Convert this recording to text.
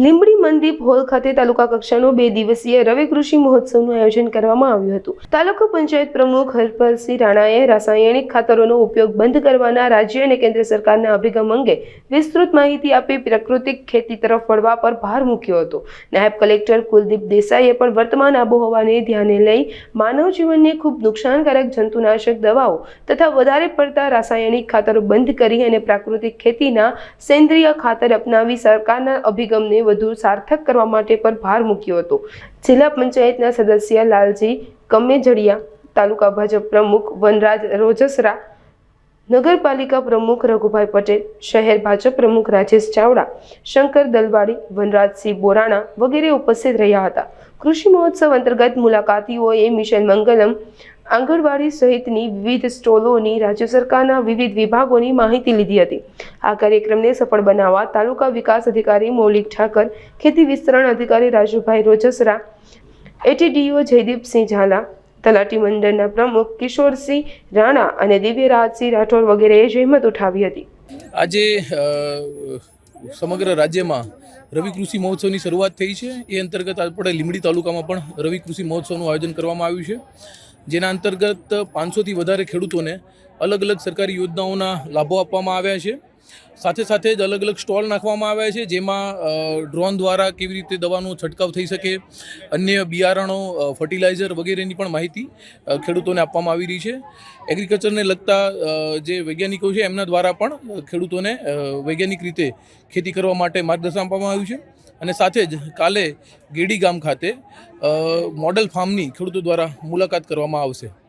Limbdi Mandeep hall ખાતે તાલુકા કક્ષાનો બે દિવસીય રવિ કૃષિ મહોત્સવનું આયોજન કરવામાં આવ્યું હતું. તાલુકા પંચાયત પ્રમુખ હરપલસિંહ રાણાએ રાસાયણિક ખાતરોનો ઉપયોગ બંધ કરવાના રાજ્ય અને કેન્દ્ર સરકારના અભિગમ અંગે વિસ્તૃત માહિતી આપી પ્રાકૃતિક ખેતી તરફ વળવા પર ભાર મૂક્યો હતો. નાયબ કલેક્ટર કુલદીપ દેસાઈએ પણ વર્તમાન આબોહવાને ધ્યાને લઈ માનવ જીવનને ખૂબ નુકસાનકારક જંતુનાશક દવાઓ તથા વધારે પડતા રાસાયણિક ખાતરો બંધ કરી અને પ્રાકૃતિક ખેતીના સેન્દ્રિય ખાતર અપનાવી સરકારના અભિગમને વધુ સાર્થક કરવા માટે પર ભાર મૂક્યો હતો. જિલ્લા પંચાયતના સદસ્ય લાલજી કમેજડિયા, તાલુકા ભાજપ પ્રમુખ વનરાજ રોજસરા, નગરપાલિકા પ્રમુખ રઘુભાઈ પટેલ, શહેર ભાજપ પ્રમુખ રાજેશ ચાવડા, શંકર દલવાડી વનરાજસિંહ બોરાણા વગેરે ઉપસ્થિત રહ્યા હતા. કૃષિ મહોત્સવ અંતર્ગત મુલાકાતીઓએ મિશન મંગલમ આંગણવાડી સહિતની વિવિધ સ્ટોલોની રાજ્ય સરકારના વિવિધ વિભાગોની માહિતી લીધી હતી. આ કાર્યક્રમને સફળ બનાવવા તાલુકા વિકાસ અધિકારી મૌલિક ઠાકર, ખેતી વિસ્તરણ અધિકારી રાજુભાઈ રોજસરા, એટીડીઓ જયદીપસિંહ ઝાલા, તલાટી મંડળના પ્રમુખ કિશોરસિંહ રાણા અને દિવ્યરાજસિંહ રાઠોડ વગેરેએ જહેમત ઉઠાવી હતી. આજે સમગ્ર રાજ્યમાં રવિ કૃષિ મહોત્સવની શરૂઆત થઈ છે. એ અંતર્ગત આપણે લીંબડી તાલુકામાં પણ રવિ કૃષિ મહોત્સવનું આયોજન કરવામાં આવ્યું છે. જેના અંતર્ગત પાંચસોથી વધારે ખેડૂતોને અલગ અલગ સરકારી યોજનાઓના લાભો આપવામાં આવ્યા છે. સાથે સાથે જ અલગ અલગ સ્ટોલ નાખવામાં આવ્યા છે, જેમાં ડ્રોન દ્વારા કેવી રીતે દવાનો છંટકાવ થઈ શકે, અન્ય બિયારણો ફર્ટિલાઇઝર વગેરેની પણ માહિતી ખેડૂતોને આપવામાં આવી રહી છે. એગ્રીકલ્ચરને લગતા જે વૈજ્ઞાનિકો છે, એમના દ્વારા પણ ખેડૂતોને વૈજ્ઞાનિક રીતે ખેતી કરવા માટે માર્ગદર્શન આપવામાં આવ્યું છે. અને સાથે જ કાલે ગેડી ગામ ખાતે મોડલ ફાર્મની ખેડૂતો દ્વારા મુલાકાત કરવામાં આવશે.